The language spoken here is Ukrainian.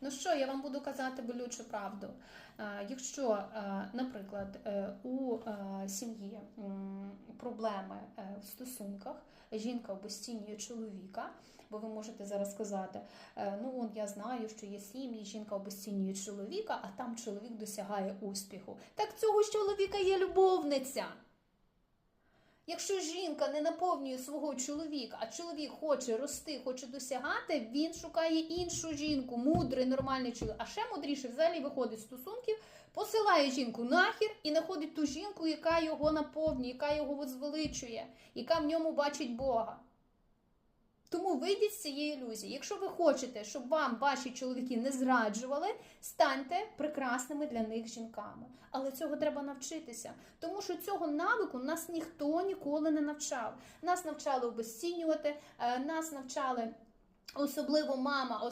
Ну що, я вам буду казати болючу правду. Е, Якщо, е, наприклад, е, у сім'ї проблеми в стосунках, жінка обесцінює чоловіка, бо ви можете зараз сказати, ну он я знаю, що є сім'ї, жінка обесцінює чоловіка, а там чоловік досягає успіху. Так цього ж чоловіка є любовниця. Якщо жінка не наповнює свого чоловіка, а чоловік хоче рости, хоче досягати, він шукає іншу жінку, мудрий, нормальний чоловік. А ще мудріше взагалі виходить з стосунків, посилає жінку нахер і знаходить ту жінку, яка його наповнює, яка його возвеличує, яка в ньому бачить Бога. Тому вийдіть з цієї ілюзії. Якщо ви хочете, щоб вам ваші чоловіки не зраджували, станьте прекрасними для них жінками. Але цього треба навчитися, тому що цього навику нас ніхто ніколи не навчав. Нас навчали обесцінювати, е, нас навчали особливо мама, особливо